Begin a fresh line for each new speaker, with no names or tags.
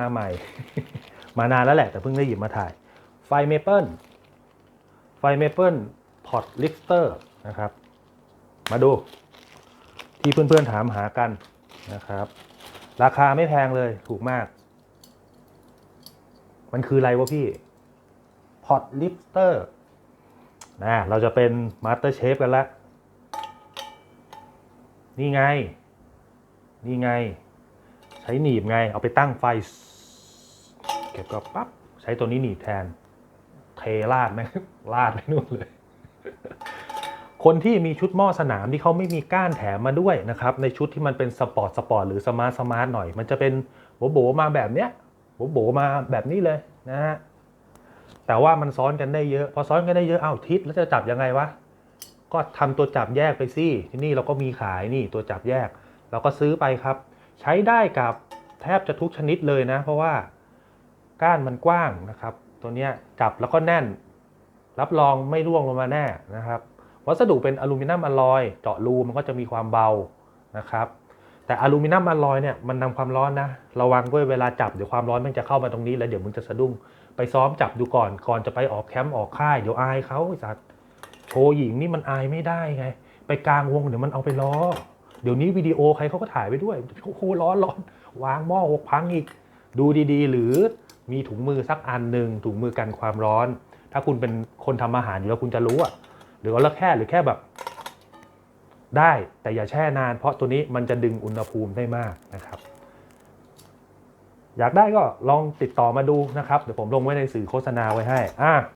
มาใหม่ มานานแล้วแหละแต่เพิ่งได้หยิบมาถ่าย ไฟเมเปิลไฟเมเปิลพอตลิฟเตอร์นะครับ มาดู ที่เพื่อนๆถามหากันนะครับ ราคาไม่แพงเลยถูกมาก มันคืออะไรวะพี่พอตลิฟเตอร์นะเราจะเป็นมาสเตอร์เชฟกันแล้วนี่ไง นี่ไง ใช้หนีบไง เอาไปตั้งไฟเก็บก็ปั๊บใช้ตัวนี้หนีบแทน เทราดไหมราดไปนู่นเลย คนที่มีชุดหม้อสนามที่เขาไม่มีก้านแถมมาด้วยนะครับ ในชุดที่มันเป็นสปอร์ตสปอร์ตหรือสมาร์ทสมาร์ทหน่อย มันจะเป็นโบโบมาแบบเนี้ยโบโบมาแบบนี้เลยนะฮะแต่ว่ามันซ้อนกันได้เยอะ พอซ้อนกันได้เยอะอ้าวทิศแล้วจะจับยังไงวะก็ทำตัวจับแยกไปสิที่นี่เราก็มีขายนี่ตัวจับแยก เราก็ซื้อไปครับ ใช้ได้กับแทบจะทุกชนิดเลยนะ เพราะว่าก้านมันกว้างนะครับ ตัวนี้จับแล้วก็แน่น รับรองไม่ร่วงลงมาแน่นะครับ วัสดุเป็นอลูมิเนียมอลลอยเจาะรูมันก็จะมีความเบานะครับ แต่อลูมิเนียมอลลอยเนี่ยมันนำความร้อนนะ ระวังด้วยเวลาจับเดี๋ยวความร้อนมันจะเข้ามาตรงนี้แล้วเดี๋ยวมึงจะสะดุ้งไปซ้อมจับดูก่อนก่อนจะไปออกแคมป์ออกค่ายเดี๋ยวอายเขาไอ้สัตว์โชว์หญิงนี่มันอายไม่ได้ไง ไปกลางวงเดี๋ยวมันเอาไปล้อ เดี๋ยวนี้วิดีโอใครเขาก็ถ่ายไปด้วยโอ้โหร้อนร้อนวางหม้อหกพังอีก ดูดีๆ หรือมีถุงมือสักอันหนึ่งถุงมือกันความร้อน ถ้าคุณเป็นคนทำอาหารอยู่แล้วคุณจะรู้อะหรือว่าแล้วแค่หรือแค่แบบ ได้แต่อย่าแช่นาน เพราะตัวนี้มันจะดึงอุณหภูมิได้มากนะครับ อยากได้ก็ลองติดต่อมาดูนะครับ เดี๋ยวผมลงไว้ในสื่อโฆษณาไว้ให้อะ